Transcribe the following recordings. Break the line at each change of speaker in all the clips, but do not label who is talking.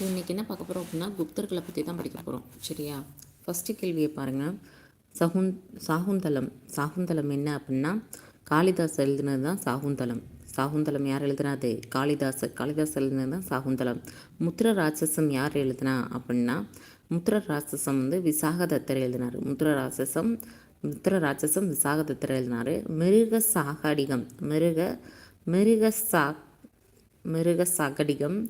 So இன்றைக்கி என்ன பார்க்க போகிறோம் அப்படின்னா குப்தர்களை பற்றி தான் படிக்க போகிறோம் சரியா? ஃபஸ்ட்டு கேள்வியை பாருங்கள் சகுந் சாகுந்தலம். சாகுந்தலம் என்ன அப்படின்னா காளிதாஸ் எழுதுனது தான் சாகுந்தலம். சாகுந்தலம் யார் எழுதுனாது? காளிதாசர் காளிதாஸ் எழுதுனது தான் சாகுந்தலம். முத்திர ராட்சசம் யார் எழுதுனா அப்படின்னா முத்திர ராட்சசம் வந்து விசாகதத்தர் எழுதினார். முத்திர ராட்சசம் முத்திர ராட்சசம் விசாகதத்தர் எழுதினார். மிருக சாகடிகம். மிருக மிருக சா மிருக சாகடிகம்.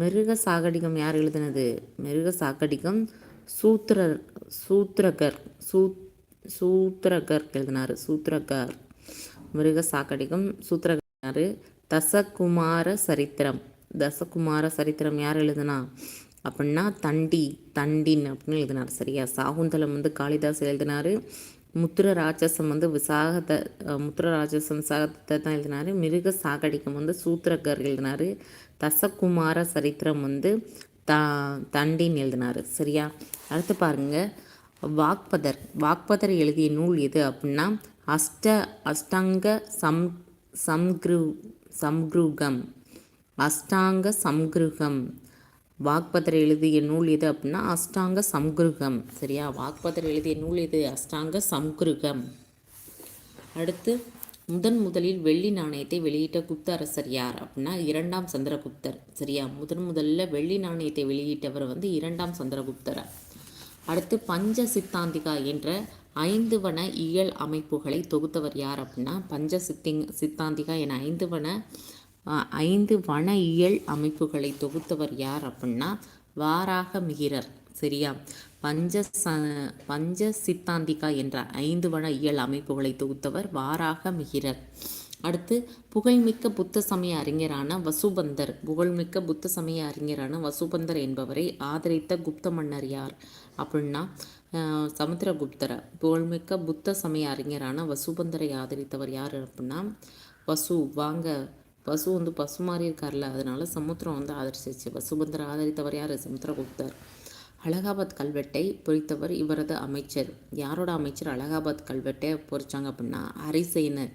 மிருக சாகடிகம் யார் எழுதினது? மிருக சாகடிகம் சூத்திரர் சூத்திரகர் சூ சூத்திரகர் எழுதினார். சூத்திரகர். மிருக சாகடிகம் சூத்திரகர் தசகுமார சரித்திரம். தசகுமார சரித்திரம் யார் எழுதுனா? அப்படின்னா தண்டி தண்டின் அப்படின்னு எழுதினார். சரியா? சாகுந்தலம் வந்து காளிதாஸ் எழுதினார். முத்திர ராட்சசம் வந்து விசாகத்தை முத்திர ராட்சசம் விசாகத்தை தான் எழுதினார். மிருக சாகடிக்கம் வந்து சூத்திரகர் எழுதினார். தசகுமார சரித்திரம் வந்து த தண்டின் எழுதினார். சரியா? அடுத்து பாருங்கள் வாக்பதர் வாக்பதர் எழுதிய நூல் எது அப்படின்னா அஷ்ட அஷ்டாங்க சம் சம்க்ரு சம்க்ருகம். அஷ்டாங்க சம்கிருகம். வாக்பதர் எழுதிய நூல் எது அப்படின்னா அஷ்டாங்க சம்கிருகம். சரியா? வாக்பதர் எழுதிய நூல் எது? அஷ்டாங்க சம்கிருகம். அடுத்து முதன் முதலில் வெள்ளி நாணயத்தை வெளியிட்ட குப்த அரசர் யார் அப்படின்னா இரண்டாம் சந்திரகுப்தர். சரியா? முதன் முதல்ல வெள்ளி நாணயத்தை வெளியிட்டவர் வந்து இரண்டாம் சந்திரகுப்தர்? அடுத்து பஞ்ச சித்தாந்திகா என்ற ஐந்து வன இயல் அமைப்புகளை தொகுத்தவர் யார் அப்படின்னா பஞ்ச சித்திங் சித்தாந்திகா என ஐந்து வன ஐந்து வன இயல் அமைப்புகளை தொகுத்தவர் யார் அப்படின்னா வாராக மிகிரர். சரியா? பஞ்ச ச பஞ்ச சித்தாந்திகா என்ற ஐந்து வன இயல் அமைப்புகளை தொகுத்தவர் வாராக மிகிரர். அடுத்து புகழ்மிக்க புத்த சமய அறிஞரான வசுபந்தர். புகழ்மிக்க புத்த சமய அறிஞரான வசுபந்தர் என்பவரை ஆதரித்த குப்த மன்னர் யார் அப்படின்னா சமுத்திரகுப்தர். புகழ்மிக்க புத்த சமய அறிஞரான வசுபந்தரை ஆதரித்தவர் யார் அப்படின்னா வசு வாங்க பசு வந்து பசு மாதிரி இருக்கார்ல அதனால சமுத்திரம் வந்து ஆதரிச்சிச்சு வசுபந்தர் ஆதரித்தவர் யார்? சமுத்திரகுப்தர். அலகாபாத் கல்வெட்டை பொறித்தவர் இவரது அமைச்சர். யாரோட அமைச்சர் அலகாபாத் கல்வெட்டை பொறிச்சாங்க அப்படின்னா ஹரிசேனர்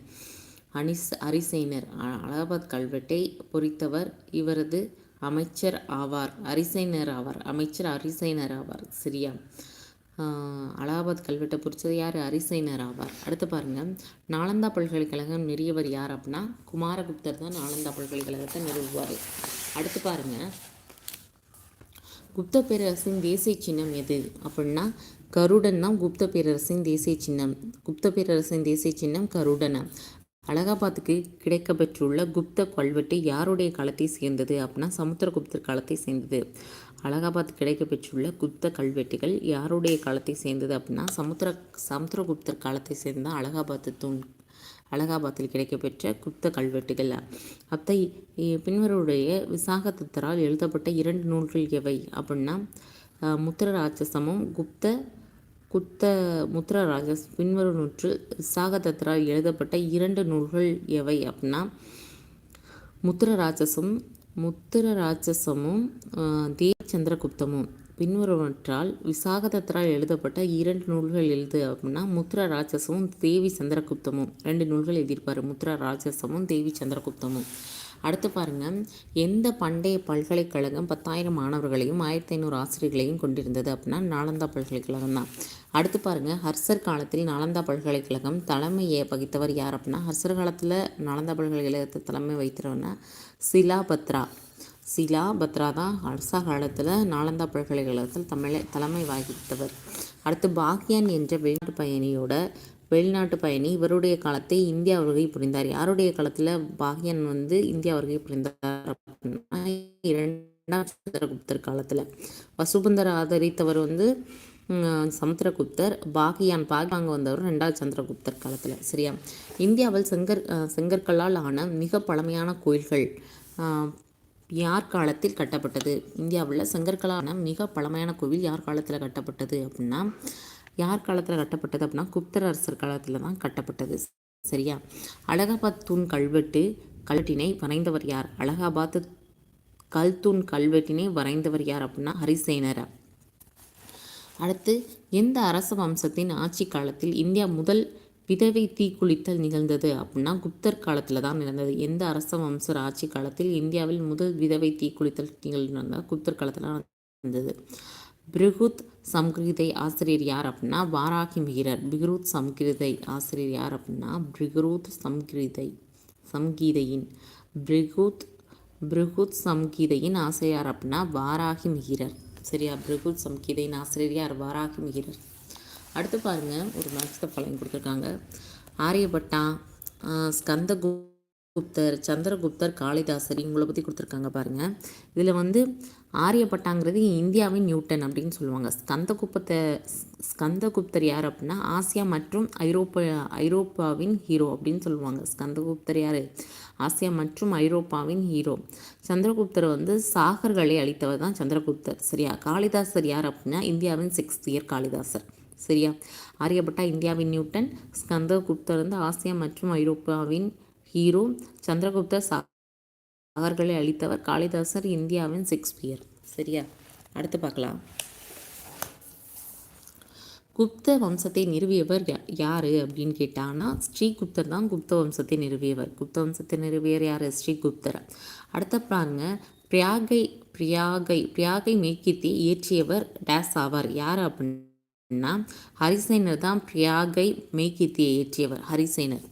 அனிஸ் அரிசைனர். அலகாபாத் கல்வெட்டை பொறித்தவர் இவரது அமைச்சர் ஆவார். அரிசைனர் ஆவார். அமைச்சர் அரிசைனர் ஆவார். சரியா? அலகாபாத் கல்வெட்டை பொறிச்சது யார்? அரிசைனர் ஆவார். அடுத்து பாருங்கள் நாலந்தா பல்கலைக்கழகம் நிறுவியவர் யார் அப்படின்னா குமாரகுப்தர் தான் நாலந்தா பல்கலைக்கழகத்தை நிறுவுவார். அடுத்து பாருங்கள் குப்த பேரரசின் தேசிய சின்னம் எது அப்படின்னா கருடன் தான் குப்த பேரரசின் தேசிய சின்னம். குப்த பேரரசின் தேசிய சின்னம் கருடனை? அலகாபாத்துக்கு கிடைக்கப்பெற்றுள்ள குப்த கல்வெட்டு யாருடைய காலத்தை சேர்ந்தது அப்படின்னா சமுத்திரகுப்தர் காலத்தை சேர்ந்தது. அலகாபாத் கிடைக்கப்பெற்றுள்ள குப்த கல்வெட்டுகள் யாருடைய காலத்தை சேர்ந்தது அப்படின்னா சமுத்திர சமுத்திரகுப்தர் காலத்தை சேர்ந்த அலகாபாத்து தூண் அலகாபாத்தில் கிடைக்கப்பெற்ற குப்த கல்வெட்டுகள். அத்தை பின்வருடைய விசாகதத்தரால் எழுதப்பட்ட இரண்டு நூல்கள் எவை அப்படின்னா முத்திர ராட்சசமும் குப்த குத்த முத்ரராஜ பின்வரும் நூற்றில் விசாகதத்தரால் எழுதப்பட்ட இரண்டு நூல்கள் எவை அப்படின்னா முத்திர ராட்சசமும் தேவ சந்திரகுப்தமும் பின்வருவற்றால் விசாகதத்தரால் எழுதப்பட்ட இரண்டு நூல்கள் எழுது அப்படின்னா முத்ரா ராட்சசமும் தேவி சந்திரகுப்தமும். ரெண்டு நூல்கள் எழுதியிருப்பார். முத்ரா ராட்சசமும் தேவி சந்திரகுப்தமும். அடுத்து பாருங்கள் எந்த பண்டைய பல்கலைக்கழகம் பத்தாயிரம் மாணவர்களையும் ஆயிரத்தி ஐநூறு ஆசிரியர்களையும் கொண்டிருந்தது அப்படின்னா நாலந்தா பல்கலைக்கழகம் தான் அடுத்து பாருங்கள் ஹர்சர் காலத்தில் நாலந்தா பல்கலைக்கழகம் தலைமையை வகித்தவர் யார் அப்படின்னா ஹர்சர் காலத்தில் நாலந்தா பல்கலைக்கழகத்தை தலைமை வைத்தவர்னா சிலாபத்ரா சிலா பத்ரா தான் ஹர்சா காலத்தில் நாலந்தா பல்கலைக்கழகத்தில் தமிழை தலைமை வகித்தவர். அடுத்து பாக்யான் என்ற வெளிநாட்டு பயணியோட வெளிநாட்டு பயணி இவருடைய காலத்தை இந்தியா வருகை புரிந்தார். யாருடைய காலத்தில் பாக்யான் வந்து இந்தியா வருகை புரிந்தார் அப்படின்னா இரண்டாம் சந்திரகுப்தர் காலத்தில். வசுபந்தர் ஆதரித்தவர் வந்து சமுத்திரகுப்தர் பாகியான் பாகியாங்க வந்தவர் ரெண்டாவது சந்திரகுப்தர் காலத்தில் சரியா? இந்தியாவில் செங்கற் செங்கற்களால் ஆன மிக பழமையான கோயில்கள் யார் காலத்தில் கட்டப்பட்டது? இந்தியாவில் செங்கற்களான மிக பழமையான கோவில் யார் காலத்தில் கட்டப்பட்டது அப்படின்னா யார் காலத்தில் கட்டப்பட்டது அப்படின்னா குப்தர் அரசர் காலத்தில் தான் கட்டப்பட்டது சரியா? அலகாபாத் தூண் கல்வெட்டு கல்வெட்டினை வரைந்தவர் யார்? அலகாபாத் கல்தூண் கல்வெட்டினை வரைந்தவர் யார் அப்படின்னா ஹரிசேனர் அடுத்து எந்த அரச வம்சத்தின் ஆட்சி காலத்தில் இந்தியா முதல் விதவை தீக்குளித்தல் நிகழ்ந்தது அப்படின்னா குப்தர் காலத்தில் தான் நடந்தது. எந்த அரச வம்சர் ஆட்சி காலத்தில் இந்தியாவில் முதல் விதவை தீக்குளித்தல் நிகழ்ந்தால் குப்தர் காலத்தில் நடந்தது. பிருகுத் சம்கிருதை ஆசிரியர் யார் அப்படின்னா வாராகி மிகிரர் பிருகுத் சம்கிருதை ஆசிரியர் யார் அப்படின்னா பிருகுத் சம்கிருதை சம்கீதையின் பிருகுத் பிருகுத் சம்கீதையின் ஆசிரியர் அப்படின்னா வாராகி மிகிரர் சரியா பிருகுத் சம்கீதையின் ஆசிரியர் யார்? வாராகி அடுத்து பாருங்கள் ஒரு மேக்ஸ்த பலன் கொடுத்துருக்காங்க. ஆரியபட்டா ஸ்கந்த குப்தர் சந்திரகுப்தர் காளிதாசர் இவங்களை பற்றி கொடுத்துருக்காங்க பாருங்கள் இதில் வந்து ஆரியப்பட்டாங்கிறது இந்தியாவின் நியூட்டன் அப்படின்னு சொல்லுவாங்க. ஸ்கந்தகுப்தத்தை ஸ்கந்தகுப்தர் யார் அப்படின்னா ஆசியா மற்றும் ஐரோப்பா ஐரோப்பாவின் ஹீரோ அப்படின்னு சொல்லுவாங்க. ஸ்கந்தகுப்தர் யார்? ஆசியா மற்றும் ஐரோப்பாவின் ஹீரோ. சந்திரகுப்தர் வந்து சாகர்களை அளித்தவர் தான் சந்திரகுப்தர். சரியா? காளிதாசர் யார் அப்படின்னா இந்தியாவின் சிக்ஸ்த் இயர் காளிதாசர். சரியா? ஆரியப்பட்டா இந்தியாவின் நியூட்டன் ஸ்கந்தகுப்தர் வந்து ஆசியா மற்றும் ஐரோப்பாவின் ஹீரோ. சந்திரகுப்தர் சாகர்களை அளித்தவர் காளிதாசர் இந்தியாவின் ஷேக்ஸ்பியர் சரியா? அடுத்து பார்க்கலாம். குப்த வம்சத்தை நிறுவியவர் யார் அப்படின்னு கேட்டாங்கன்னா ஸ்ரீகுப்தர் தான் குப்த வம்சத்தை நிறுவியவர். குப்த வம்சத்தை நிறுவியர் யார்? ஸ்ரீகுப்தர். அடுத்த பாருங்க. பிரியாகை பிரியாகை பிரியாகை மேய்க்கித்தி இயற்றியவர் டேஸ் ஆவார். யார் அப்படின்னா ஹரிசேனர் தான் பிரியாகை மெய்கீர்த்தியை இயற்றியவர் ஹரிசேனர்.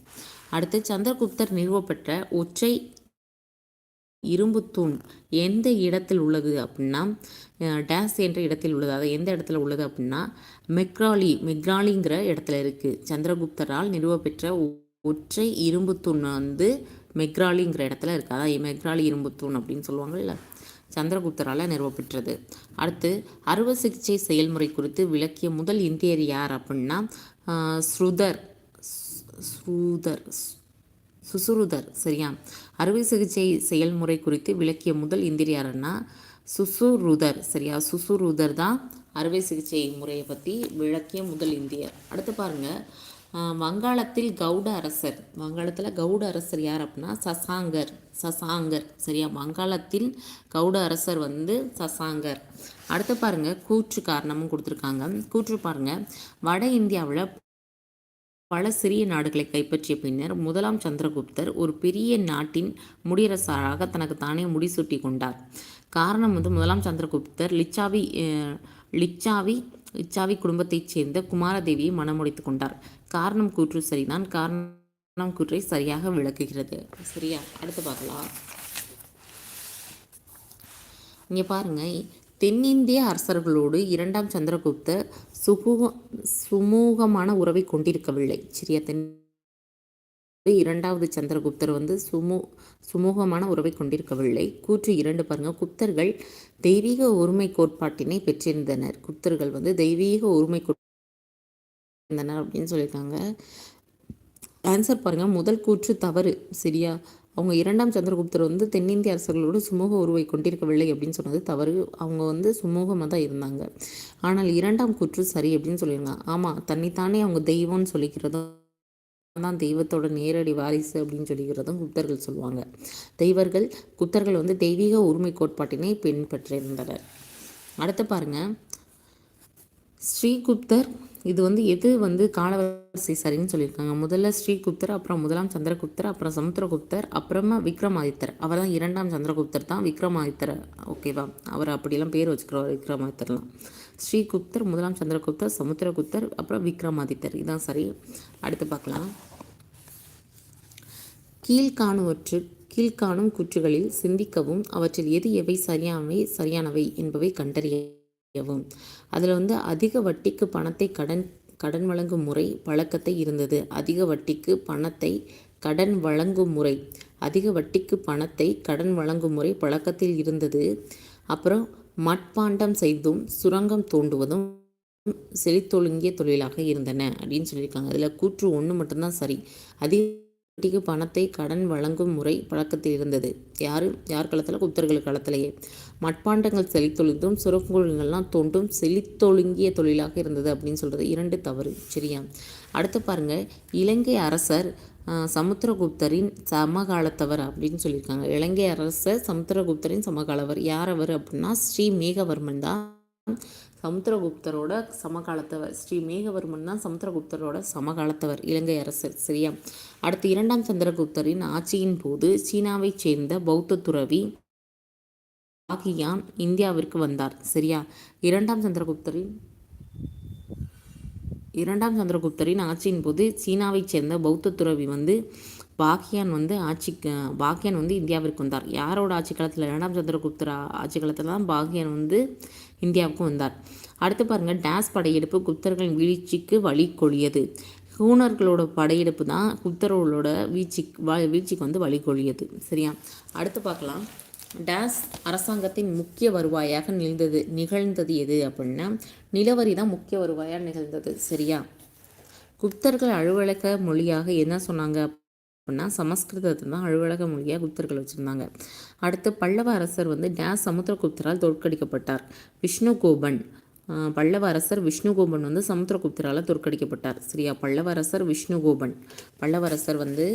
அடுத்து சந்திரகுப்தர் நிறுவப்பட்ட ஒற்றை இரும்பு தூண் எந்த இடத்தில் உள்ளது அப்படின்னா டேஸ் என்ற இடத்தில் உள்ளது. அது எந்த இடத்துல உள்ளது அப்படின்னா மெக்ராலி மெக்ராலிங்கிற இடத்துல இருக்குது சந்திரகுப்தரால் நிறுவப்பெற்ற ஒற்றை இரும்பு தூண் வந்து மெக்ராலிங்கிற இடத்துல இருக்குது அதான் மெக்ராலி இரும்பு தூண் அப்படின்னு சொல்லுவாங்கல்ல. சந்திரகுப்தரால் நிறுவப்பெற்றது. அடுத்து அறுவை சிகிச்சை செயல்முறை குறித்து விளக்கிய முதல் இந்தியர் யார் அப்படின்னா ஸ்ருதர். ஸ்ருதர். சுசுருதர். சரியா? அறுவை சிகிச்சை செயல்முறை குறித்து விளக்கிய முதல் இந்தியர் யாருன்னா சுசுருதர் சரியா? சுசுருதர் தான் அறுவை சிகிச்சை முறையை பற்றி விளக்கிய முதல் இந்தியர். அடுத்து பாருங்கள் வங்காளத்தில் கவுட அரசர். வங்காளத்தில் கவுட அரசர் யார் அப்படின்னா சசாங்கர். சசாங்கர் சரியா? வங்காளத்தில் கவுட அரசர் வந்து சசாங்கர். அடுத்து பாருங்கள் கூற்று காரணமும் கொடுத்துருக்காங்க. கூற்று பாருங்கள் வட இந்தியாவில் பல சிறிய நாடுகளை கைப்பற்றிய பின்னர் முதலாம் சந்திரகுப்தர் ஒரு பெரிய நாட்டின் முடியரசராக தனக்கு தானே முடிசூட்டி கொண்டார். காரணம் வந்து முதலாம் சந்திரகுப்தர் லிச்சாவி லிச்சாவி லிச்சாவி குடும்பத்தைச் சேர்ந்த குமாரதேவியை மனமுடித்து கொண்டார். காரணம் கூற்று சரிதான். காரணம் கூற்றை சரியாக விளக்குகிறது. சரியா? அடுத்து பார்க்கலாம். இங்கே பாருங்கள் தென்னிந்திய அரசர்களோடு இரண்டாம் சந்திரகுப்தர் சுகூக சுமூகமான உறவை கொண்டிருக்கவில்லை. சிறிய தென் இரண்டாவது சந்திரகுப்தர் வந்து சுமூ சுமூகமான உறவை கொண்டிருக்கவில்லை. கூற்று இரண்டு பாருங்க. குப்தர்கள் தெய்வீக ஒருமை கோட்பாட்டினை பெற்றிருந்தனர். குப்தர்கள் வந்து தெய்வீக ஒருமை இருந்தனர் அப்படின்னு சொல்லியிருக்காங்க. ஆன்சர் பாருங்க. முதல் கூற்று தவறு. சரியா அவங்க இரண்டாம் சந்திரகுப்தர் வந்து தென்னிந்திய அரசர்களோடு சுமூக உருவை கொண்டிருக்கவில்லை அப்படின்னு சொன்னது தவறு. அவங்க வந்து சுமூகமாக தான் இருந்தாங்க. ஆனால் இரண்டாம் கூற்று சரி அப்படின்னு சொல்லியிருந்தாங்க ஆமாம் தன்னைத்தானே அவங்க தெய்வம்னு சொல்லிக்கிறதும் தான் தெய்வத்தோட நேரடி வாரிசு அப்படின்னு சொல்லிக்கிறதும் குப்தர்கள் சொல்லுவாங்க. தெய்வர்கள் குப்தர்கள் வந்து தெய்வீக உரிமை கோட்பாட்டினை பின்பற்றியிருந்தனர் அடுத்து பாருங்கள் ஸ்ரீகுப்தர் இது வந்து எது வந்து காலவரிசை சரின்னு சொல்லியிருக்காங்க. முதல்ல ஸ்ரீகுப்தர் அப்புறம் முதலாம் சந்திரகுப்தர் அப்புறம் சமுத்திரகுப்தர் அப்புறமா விக்ரமாதித்தர். அவர் தான் இரண்டாம் சந்திரகுப்தர் தான் விக்ரமாதித்தர். ஓகேவா அவர் அப்படிலாம் பேர் வச்சுக்கிறவர் விக்ரமாதித்தர்லாம். ஸ்ரீகுப்தர் முதலாம் சந்திரகுப்தர் சமுத்திரகுப்தர் அப்புறம் விக்ரமாதித்தர். இதான் சரி. அடுத்து பார்க்கலாம். கீழ்காணுவற்று கீழ்காணும் குற்றுகளில் சிந்திக்கவும் அவற்றில் எது எவை சரியானவை சரியானவை என்பவை கண்டறிய செய்யவும். அதில் வந்து அதிக வட்டிக்கு பணத்தை கடன் கடன் வழங்கும் முறை பழக்கத்தை இருந்தது. அதிக வட்டிக்கு பணத்தை கடன் வழங்கும் முறை அதிக வட்டிக்கு பணத்தை கடன் வழங்கும் முறை பழக்கத்தில் இருந்தது. அப்புறம் மட்பாண்டம் செய்தும் சுரங்கம் தோண்டுவதும் செழித்தொழுங்கிய தொழிலாக இருந்தன அப்படின்னு சொல்லியிருக்காங்க. அதில் கூற்று ஒன்று மட்டும்தான் சரி. அதிக வட்டிக்கு பணத்தை கடன் வழங்கும் முறை பழக்கத்தில் இருந்தது. யார்? யார் காலத்தில் குப்தர்கள் காலத்திலேயே மட்பாண்டங்கள் செழித்தொழிந்தும் சுரங்குங்கள்லாம் தோண்டும் செழித்தொழுங்கிய தொழிலாக இருந்தது அப்படின்னு சொல்கிறது இரண்டு தவறு. சரியா? அடுத்து பாருங்கள் இலங்கை அரசர் சமுத்திரகுப்தரின் சமகாலத்தவர் அப்படின்னு சொல்லியிருக்காங்க. இலங்கை அரசர் சமுத்திரகுப்தரின் சமகாலவர். யார் அவர் அப்படின்னா ஸ்ரீ மேகவர்மன் தான். சமுத்திரகுப்தரோட சமகாலத்தவர். ஸ்ரீ மேகவர்மன் தான் சமுத்திரகுப்தரோட சமகாலத்தவர் இலங்கை அரசர் சரியா? அடுத்து இரண்டாம் சந்திரகுப்தரின் ஆட்சியின் போது சீனாவைச் சேர்ந்த பௌத்த துறவி பாகியான் இந்தியாவிற்கு வந்தார் சரியா? இரண்டாம் சந்திரகுப்தரின் இரண்டாம் சந்திரகுப்தரின் ஆட்சியின் போது சீனாவைச் சேர்ந்த பௌத்த துறவி வந்து பாக்கியான் வந்து ஆட்சிக்கு பாக்கியான் வந்து இந்தியாவிற்கு வந்தார். யாரோட ஆட்சி காலத்தில்? இரண்டாம் சந்திரகுப்தர் ஆட்சி காலத்தில் தான் பாக்கியான் வந்து இந்தியாவுக்கு வந்தார். அடுத்து பாருங்கள் டேஸ் படையெடுப்பு குப்தர்களின் வீழ்ச்சிக்கு வழி கொழியது. ஹூனர்களோட படையெடுப்பு தான் குப்தர்களோட வீழ்ச்சி வீழ்ச்சிக்கு வந்து வழி கொழியது. சரியா? அடுத்து பார்க்கலாம். டேஸ் அரசாங்கத்தின் முக்கிய வருவாயாக நிகழ்ந்தது நிகழ்ந்தது எது அப்படின்னா நிலவரி தான் முக்கிய வருவாயாக நிகழ்ந்தது. சரியா? குப்தர்கள் அலுவலக மொழியாக என்ன சொன்னாங்க அப்படின்னா சமஸ்கிருதத்தை தான் அலுவலக மொழியாக குப்தர்கள் வச்சுருந்தாங்க. அடுத்து பல்லவ அரசர் வந்து டேஸ் சமுத்திரகுப்தரால் தோற்கடிக்கப்பட்டார். விஷ்ணுகோபன் பல்லவ அரசர் விஷ்ணுகோபன் வந்து சமுத்திரகுப்தரால் தோற்கடிக்கப்பட்டார். சரியா? பல்லவ அரசர் விஷ்ணுகோபன் பல்லவ அரசர் வந்து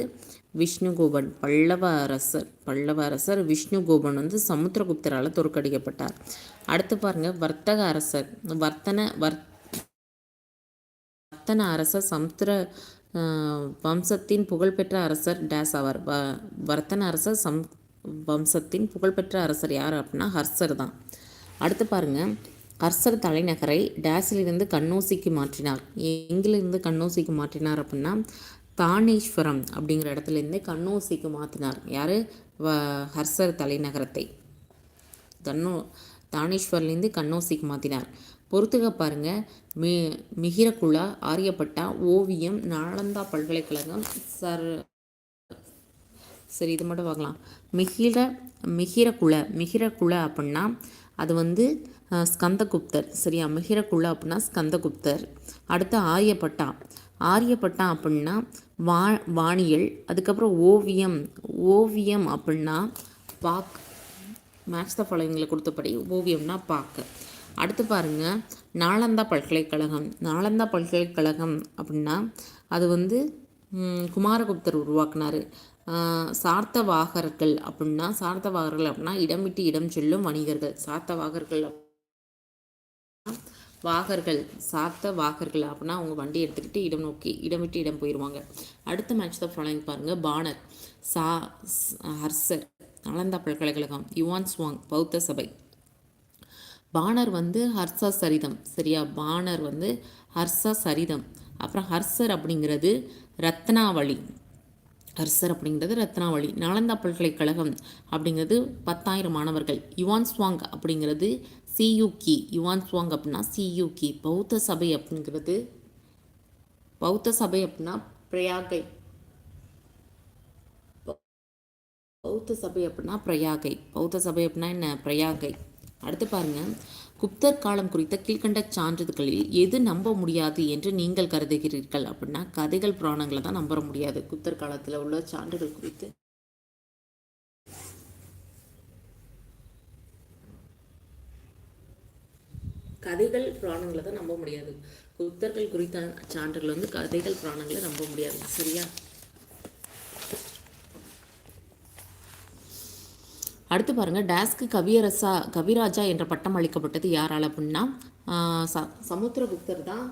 விஷ்ணுகோபன் பல்லவ அரசர் பல்லவ அரசர் விஷ்ணுகோபன் வந்து சமுத்திரகுப்தரால் தோற்கடிக்கப்பட்டார். அடுத்து பாருங்கள் வர்த்தக அரசர். வர்த்தன வர்த்த வர்த்தன அரசர் சமுத்திர வம்சத்தின் புகழ்பெற்ற அரசர் டேஸ் ஆவார் வ வர்த்தன அரசர் சம் வம்சத்தின் புகழ்பெற்ற அரசர் யார் அப்படின்னா ஹர்சர் தான். அடுத்து பாருங்கள் ஹர்சர் தலைநகரை டேஸிலிருந்து கண்ணோசிக்கு மாற்றினார். எங்கிலிருந்து கண்ணோசிக்கு மாற்றினார் அப்படின்னா தானேஸ்வரம் அப்படிங்கிற இடத்துலேருந்தே கண்ணோசிக்கு மாற்றினார் யார்? வ ஹர்சர் தலைநகரத்தை. தன்னோ தானேஸ்வர்லேருந்து கண்ணோசிக்கு மாற்றினார் பொறுத்துக்க பாருங்க. மி மிகிரகுலா ஆரியப்பட்டா ஓவியம் நாளந்தா பல்கலைக்கழகம் சர் சரி இது மட்டும் பார்க்கலாம். மிகிர மிகிரகுல மிகிரகுல அப்படின்னா அது வந்து ஸ்கந்தகுப்தர். சரியா? மிகிரகுல அப்படின்னா ஸ்கந்தகுப்தர். அடுத்து ஆரியப்பட்டா. ஆரியப்பட்டா அப்படின்னா வா வானியல் அதுக்கப்புறம் ஓவியம். ஓவியம் அப்படின்னா பாக் மேக்ஸ் த ஃபாலோவிங்கில் கொடுத்தபடி ஓவியம்னா பாக்கு. அடுத்து பாருங்கள் நாளந்தா பல்கலைக்கழகம். நாளந்தா பல்கலைக்கழகம் அப்படின்னா அது வந்து குமாரகுப்தர் உருவாக்குனார். சார்த்தவாகர்கள் அப்படின்னா சார்த்தவாகர்கள் அப்படின்னா இடம் விட்டு இடம் செல்லும் வணிகர்கள். சார்த்தவாகர்கள் வாகர்கள். சாத்த வாகர்கள் அப்படின்னா அவங்க வண்டி எடுத்துக்கிட்டு இடம் நோக்கி இடம் விட்டு இடம் போயிடுவாங்க அடுத்த மேட்ச் தான் ஃபாலோயிங் பாருங்கள் பானர் சா ஹர்சர். நாலந்தா பல்கலைக்கழகம். யுவான் ஸ்வாங் பௌத்த சபை. பானர் வந்து ஹர்சா சரிதம். சரியா? பானர் வந்து ஹர்சா சரிதம். அப்புறம் ஹர்சர் அப்படிங்கிறது ரத்னாவளி. ஹர்சர் அப்படிங்கிறது ரத்னாவளி. நாலந்தா பல்கலைக்கழகம் அப்படிங்கிறது பத்தாயிரம் மாணவர்கள். யுவான் ஸ்வாங் அப்படிங்கிறது சியூகி யுவான் ஸ்வாங் அப்படின்னா சியூகி பௌத்த சபை அப்படிங்கிறது பௌத்த சபை அப்படின்னா பிரயாகை. பௌத்த சபை அப்படின்னா பிரயாகை. பௌத்த சபை அப்படின்னா என்ன? பிரயாகை. அடுத்து பாருங்க. குப்தர் காலம் குறித்த கீழ்கண்ட சான்றிதழ்களில் எது நம்ப முடியாது என்று நீங்கள் கருதுகிறீர்கள் அப்படின்னா கதைகள் புராணங்களை தான் நம்ப முடியாது. குப்தர் காலத்தில் உள்ள சான்றுகள் குறித்து. கதைகள் புராணங்களை தான் நம்ப முடியாது. குப்தர்கள் குறித்த சான்றுகள் வந்து கதைகள் புராணங்களை நம்ப முடியாது. சரியா? அடுத்து பாருங்கள் டேஸ்க்கு கவியரசா கவிராஜா என்ற பட்டம் அளிக்கப்பட்டது யாரால் அப்படின்னா சமுத்திரகுப்தர் தான்.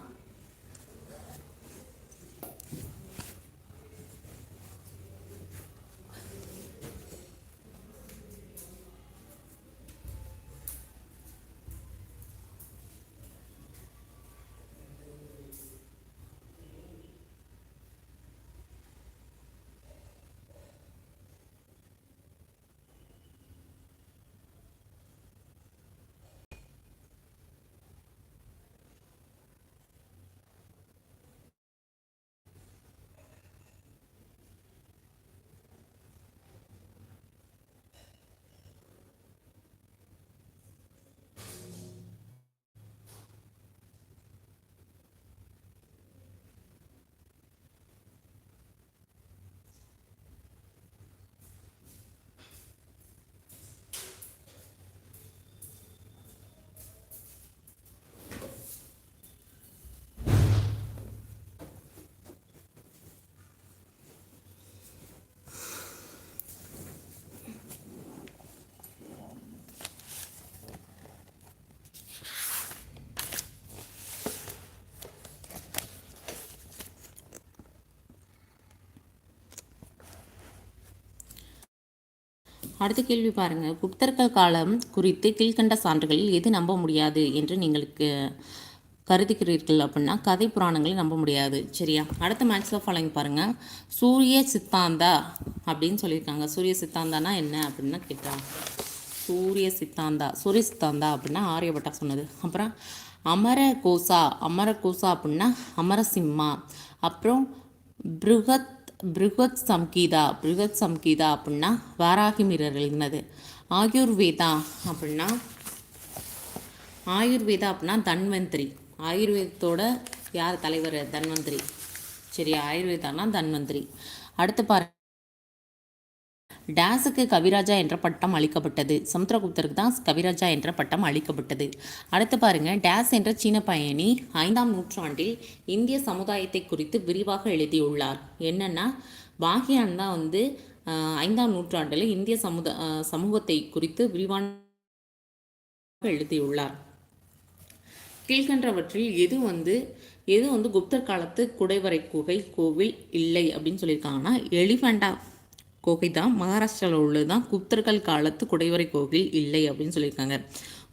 அடுத்த கேள்வி பாருங்க. குப்தர்கள் காலம் குறித்து கீழ்கண்ட சான்றுகளில் எது நம்ப முடியாது என்று நீங்களுக்கு கருதுகிறீர்கள் அப்படின்னா கதை புராணங்களை நம்ப முடியாது. சரியா? அடுத்த மேக்ஸ் ஆஃப் ஃபாலோயிங் பாருங்கள் சூரிய சித்தாந்தா அப்படின்னு சொல்லியிருக்காங்க. சூரிய சித்தாந்தானா என்ன அப்படின்னா கேட்டாங்க சூரிய சித்தாந்தா சூரிய சித்தாந்தா அப்படின்னா ஆரியபட்டா சொன்னது. அப்புறம் அமர கோசா அமர கோசா அப்படின்னா அமரசிம்மா அப்புறம் பிருகத் பிருகத் சம்கீதா பிருகத் சம்கீதா அப்படின்னா வாராகி மீரர் எழுதினது ஆயுர்வேதா அப்படின்னா ஆயுர்வேதா அப்படின்னா தன்வந்திரி. ஆயுர்வேதத்தோட யார் தலைவர்? தன்வந்திரி. சரி ஆயுர்வேதானா தன்வந்திரி. அடுத்து பாரு டேஸுக்கு கவிராஜா என்ற பட்டம் அளிக்கப்பட்டது. சமுத்திரகுப்தருக்கு தான் கவிராஜா என்ற பட்டம் அளிக்கப்பட்டது. அடுத்து பாருங்க டேஸ் என்ற சீன பயணி ஐந்தாம் நூற்றாண்டில் இந்திய சமுதாயத்தை குறித்து விரிவாக எழுதியுள்ளார். என்னன்னா பாகியான் தான் வந்து ஐந்தாம் நூற்றாண்டில் இந்திய சமுத சமூகத்தை குறித்து விரிவான எழுதியுள்ளார். கீழ்கன்றவற்றில் எது வந்து எது வந்து குப்தர் காலத்து குடைவரை குகை கோவில் இல்லை அப்படின்னு சொல்லியிருக்காங்கன்னா எலிஃபண்டா குகை தான் மகாராஷ்டிராவில் உள்ளது தான் குப்தர்கள் காலத்து குடைவரை கோவில் இல்லை அப்படின்னு சொல்லியிருக்காங்க.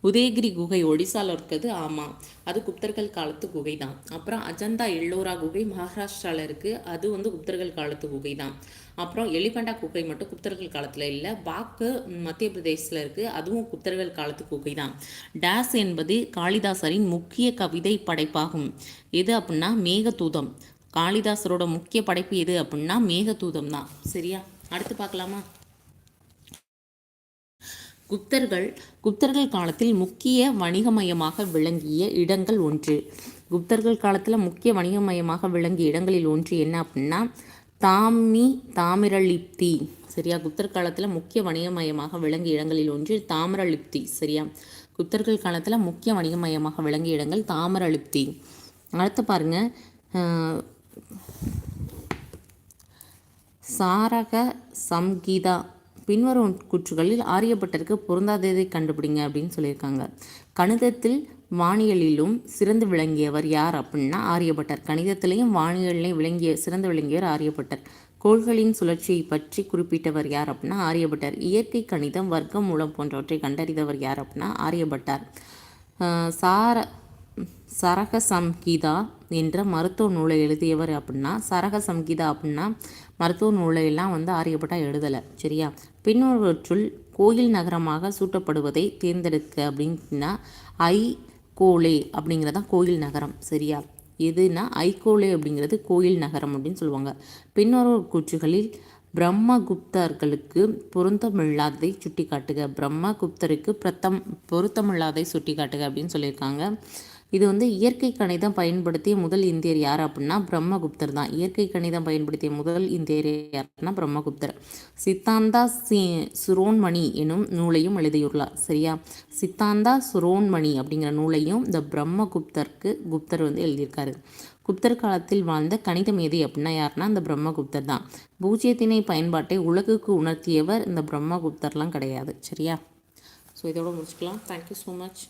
உதயகிரி குகை ஒடிசாவில் இருக்கிறது ஆமாம் அது குப்தர்கள் காலத்து குகை தான். அப்புறம் அஜந்தா எல்லோரா குகை மகாராஷ்டிராவில் இருக்குது அது வந்து குப்தர்கள் காலத்து குகை தான். அப்புறம் எலிஃபண்டா குகை மட்டும் குப்தர்கள் காலத்தில் இல்லை. பாக்கு மத்திய பிரதேசத்தில் இருக்குது அதுவும் குப்தர்கள் காலத்து குகை தான். டேஸ் என்பது காளிதாசரின் முக்கிய கவிதை படைப்பாகும். எது அப்படின்னா மேகதூதம். காளிதாசரோட முக்கிய படைப்பு எது அப்படின்னா மேகதூதம் தான். சரியா? அடுத்து பார்க்கலாமா? குப்தர்கள் குப்தர்கள் காலத்தில் முக்கிய வணிகமயமாக விளங்கிய இடங்கள் ஒன்று. குப்தர்கள் காலத்தில் முக்கிய வணிகமயமாக விளங்கிய இடங்களில் ஒன்று என்ன அப்படின்னா தாமி தாமிரலிப்தி. சரியா? குப்தர் காலத்தில் முக்கிய வணிகமயமாக விளங்கிய இடங்களில் ஒன்று தாமிரலிப்தி. சரியா? குப்தர்கள் காலத்தில் முக்கிய வணிகமயமாக விளங்கிய இடங்கள் தாமிரலிப்தி. அடுத்து பாருங்க சாரக சம்கீதா. பின்வரும் கூற்றுகளில் ஆரியப்பட்டருக்கு பொருந்தாததை கண்டுபிடிங்க அப்படின்னு சொல்லியிருக்காங்க. கணிதத்தில் வானியலிலும் சிறந்து விளங்கியவர் யார் அப்படின்னா ஆரியப்பட்டர். கணிதத்திலையும் வானியலையும் விளங்கிய சிறந்து விளங்கியவர் ஆரியப்பட்டர். கோள்களின் சுழற்சியை பற்றி குறிப்பிட்டவர் யார் அப்படின்னா ஆரியப்பட்டர். இயற்கை கணிதம் வர்க்கம் மூலம் போன்றவற்றை கண்டறிந்தவர் யார் அப்படின்னா ஆரியப்பட்டார். சார சரக சம்கீதா என்ற மருத்துவ நூலை எழுதியவர் அப்படின்னா சரக சம்கீதா அப்படின்னா மருத்துவ நூலை எல்லாம் வந்து ஆரியப்பட்டா எழுதலை சரியா? பின்னொருவற்றுள் கோயில் நகரமாக சூட்டப்படுவதை தேர்ந்தெடுக்க அப்படின்னா ஐ கோலே அப்படிங்கிறதான் கோயில் நகரம் சரியா? எதுனா ஐகோலே அப்படிங்கிறது கோயில் நகரம் அப்படின்னு சொல்லுவாங்க. பின்னொரு கூற்றுகளில் பிரம்மகுப்தர்களுக்கு பொருத்தமில்லாததை சுட்டிக்காட்டுக பிரம்மகுப்தருக்கு பிரத்தம் பொருத்தமில்லாதை சுட்டிக்காட்டுக அப்படின்னு சொல்லியிருக்காங்க. இது வந்து இயற்கை கணிதம் பயன்படுத்திய முதல் இந்தியர் யார் அப்படின்னா பிரம்மகுப்தர் தான். இயற்கை கணிதம் பயன்படுத்திய முதல் இந்தியர் யாருன்னா பிரம்மகுப்தர். சித்தாந்தா சி சுரோன்மணி எனும் நூலையும் எழுதியுள்ளார் சரியா? சித்தாந்தா சுரோன்மணி அப்படிங்கிற நூலையும் இந்த பிரம்மகுப்தருக்கு குப்தர் வந்து எழுதியிருக்காரு. குப்தர் காலத்தில் வாழ்ந்த கணித மேதை அப்படின்னா யாருன்னா இந்த பிரம்மகுப்தர் தான். பூஜ்ஜியத்தினை பயன்பாட்டை உலகுக்கு உணர்த்தியவர் இந்த பிரம்மகுப்தர்லாம் கிடையாது. சரியா? ஸோ இதோட முடிச்சுக்கலாம். Thank you so much